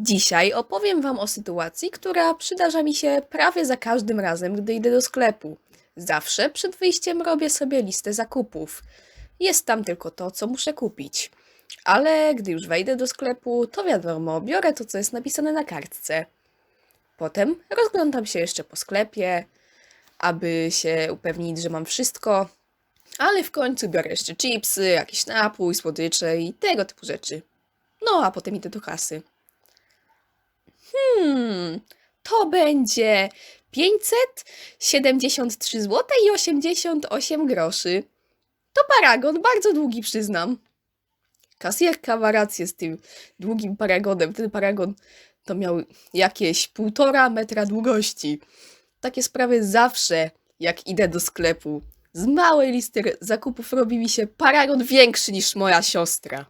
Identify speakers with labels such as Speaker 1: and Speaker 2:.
Speaker 1: Dzisiaj opowiem Wam o sytuacji, która przydarza mi się prawie za każdym razem, gdy idę do sklepu. Zawsze przed wyjściem robię sobie listę zakupów. Jest tam tylko to, co muszę kupić. Ale gdy już wejdę do sklepu, to wiadomo, biorę to, co jest napisane na kartce. Potem rozglądam się jeszcze po sklepie, aby się upewnić, że mam wszystko. Ale w końcu biorę jeszcze chipsy, jakiś napój, słodycze i tego typu rzeczy. No, a potem idę do kasy. Hmm, to będzie 573 zł i 88 groszy. To paragon, bardzo długi przyznam. Kasjerka ma rację z tym długim paragonem. Ten paragon to miał jakieś półtora metra długości. Takie sprawy zawsze, jak idę do sklepu. Z małej listy zakupów robi mi się paragon większy niż moja siostra.